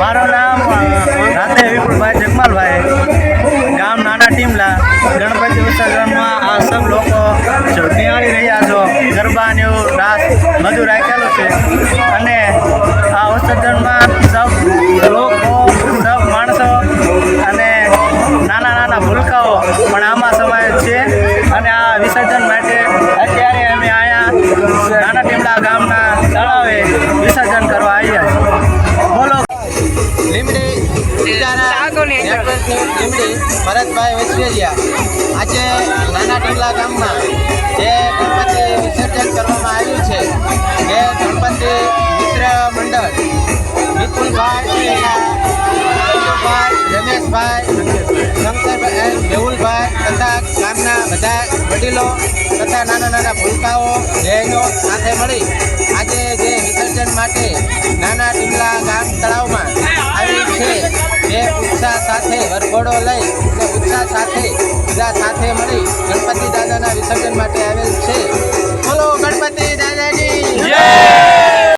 મારું નામ રાતે વિપુલભાઈ જગમાલભાઈ. ગામ નાના ટીમલા. ગણપતિ વિસર્જનમાં આ સબ લોકો નિહાળી રહ્યા છો. ગરબાને એવું રાસ બધું રાખેલું છે. અને આ વિસર્જનમાં સબ લોકો સબ માણસો અને નાના નાના ભૂલકાઓ પણ આમાં સમાયેલ છે. અને આ વિસર્જન માટે અત્યારે અમે અહીંયા નાના ટીમલા ગામના તળાવે વિસર્જન કરવા ભરતભાઈ વૈશ્વર્યા આજે નાના ટીંગલા ગામમાં જે ગણપતિ વિસર્જન કરવામાં આવ્યું છે એ ગણપતિ મિત્ર મંડળ વિપુલભાઈ રમેશભાઈ શંકરભાઈ મેહુલભાઈ તથા ગામના બધા વડીલો તથા નાના નાના ભૂલકાઓ જૈનો સાથે મળી આજે જે વિસર્જન માટે નાના ટીમલા ગામ તળાવમાં આવી છે. જે સાથે વરઘોડો લઈ અને ઉત્સાહ સાથે બધા સાથે મળી ગણપતિ દાદાના વિસર્જન માટે આવેલ છે.